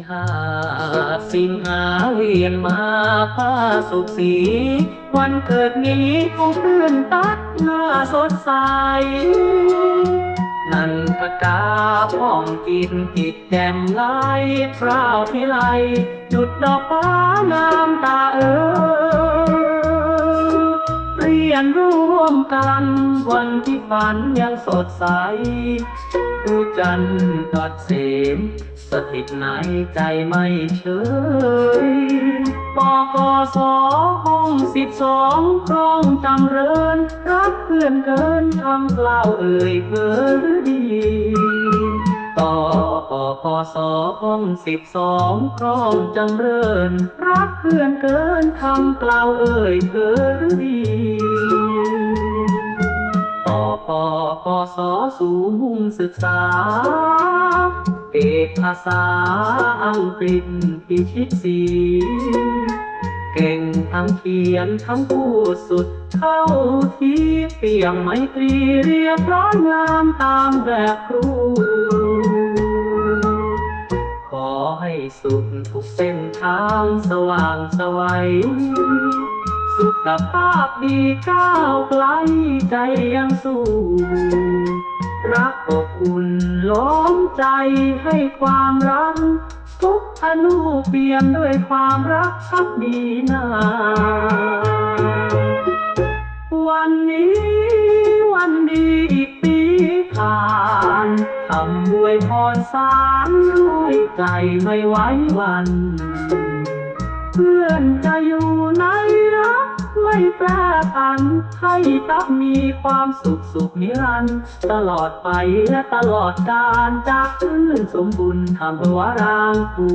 ่ห้าสิงหาเวียนมาผ้าสุขสี วันเกิดนี้คงเพื่อนตัดหน้าสดใส นันปากาพ่องกินติดแจ่มไหลพราวพิไลจุดดอกฟ้างามตาเออเรียนร่วมกันวันที่ฝันยังสดใส ดูจันทร์กัดเสมสถิตในใจไม่เฉยปกสห้องสิบสองครองจำเริญ รักเพื่อนเกินคำกล่าวเอ่ยเพื่อดีต่อปกสห้องสิบสองครองจำเริญ รักเพื่อนเกินคำกล่าวเอ่ยเพื่อดี ปปสอสู่มุ่งศึกษาเอกภาษาอังกฤษพิชิตสีเก่งทั้งเขียนทั้งพูดสุดเข้าที่เปียงไมตรีเรียบร้อยงามตามแบบครู ขอให้สุขทุกเส้นทางสว่างสวัย สุขภาพดีก้าวไกลใจยังสู้รักอบอุ่นล้อมใจให้ความรัก ทุกอนุเปลี่ยนด้วยความรักพักดีนาวันนี้วันดีอีกปีผ่านคำอวยพรสารด้วยใจไม่ไหว้วัน เพื่อนจะอยู่ใน ไม่แปรผัน ให้ตักมีความสุขสุขนิรันดร์ตลอดไปและตลอดกาลจากพื้นสมบุญทำวรางกู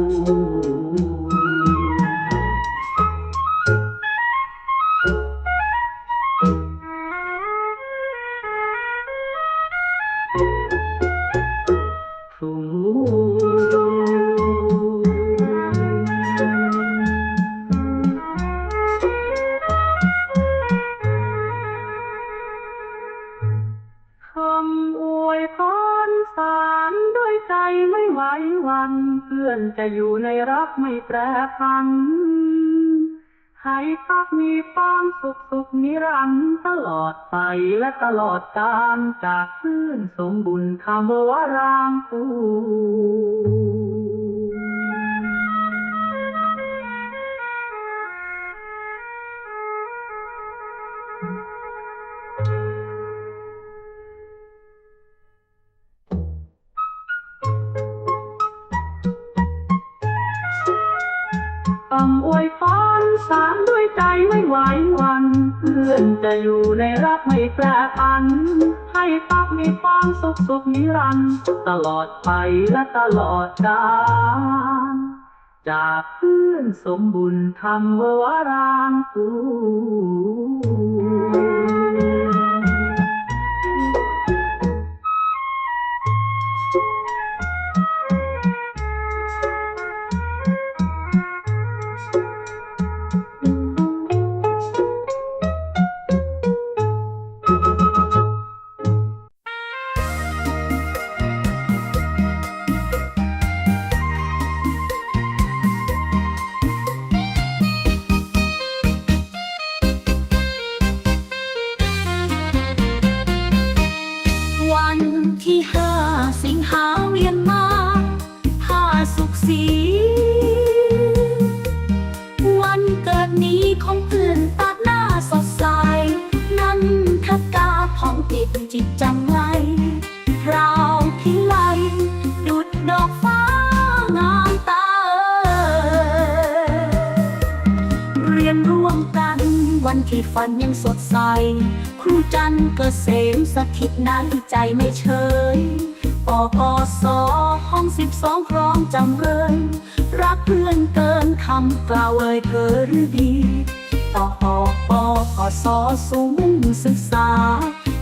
ใจไม่ไหวหวัน เพื่อนจะอยู่ในรักไม่แปรพันให้พักมีความสุขสุขนิรันดร์ตลอดไปและตลอดกาลจากเพื่อนสมบุญคำว่ารางปูำอวยพรสารด้วยใจไม่ไหวหวัน เพื่อนจะอยู่ในรักไม่แปรปัน ให้ปักมีความสุขสุขนิรันดร์ตลอดไปและตลอดกาลจากเพื่อนสมบุญทำวรางคู จิตจังไรราวพิไลดุดดอกฟ้างามตาเอยเรียนร่วมกันวันที่ฝันยังสดใส ครูจันเกษมสถิตในใจไม่เฉยปกสห้องสิบสองครองจำเริญรักเพื่อนเกินคำกล่าวเอ่ยเธอหรือดีต่อปปกสสูงศึกษา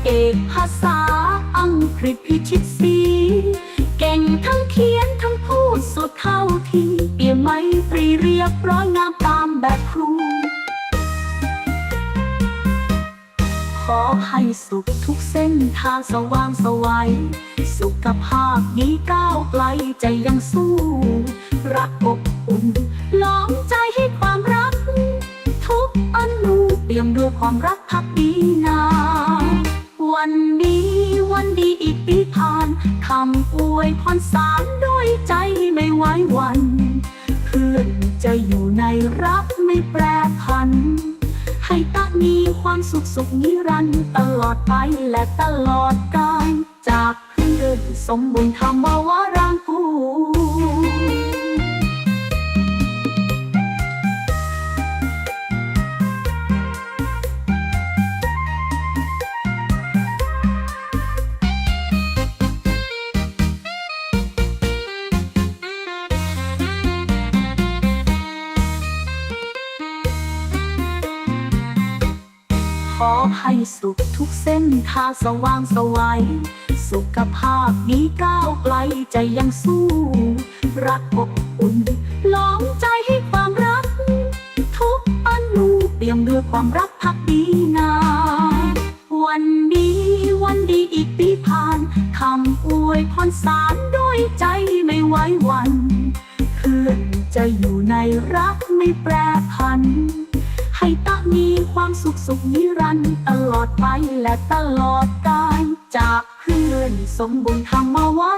เอกภาษาอังกฤษพิชิตสีเก่งทั้งเขียนทั้งพูดสุดเข้าทีเปี่ยมไมตรีเรียบร้อยงามตามแบบครู ขอให้สุขทุกเส้นทางสว่างสวัย สุขภาพดีก้าวไกลใจยังสู้ รักอบอุ่นล้อมใจให้ความรัก ทุกอนุเปี่ยมด้วยความรักพักดีนา วันนี้วันดีอีกปีผ่านคำอวยพรสารด้วยใจไม่ไหววัน เพื่อนจะอยู่ในรักไม่แปรผัน ให้ตักมีความสุขสุขนิรันดร์ตลอดไปและตลอดกาลจากเพื่อนสมบูรณ์ธรรมวารางกู อให้สุขทุกเส้นทางสว่างสวัย สุขภาพดีก้าวไกลใจยังสู้ รักอบอุ่นล้อมใจให้ความรัก ทุกอนุเปี่ยมด้วยความรักพักดีนาวันนี้วันดีอีกปีผ่านคำอวยพรสารด้วยใจไม่ไหวหวัน เพื่อนจะอยู่ในรักไม่แปรผัน ให้ตะมีความสุขสุขนิรันดร์ตลอดไปและตลอดกาลจากเพื่อนสมบูรณ์ธรรมวา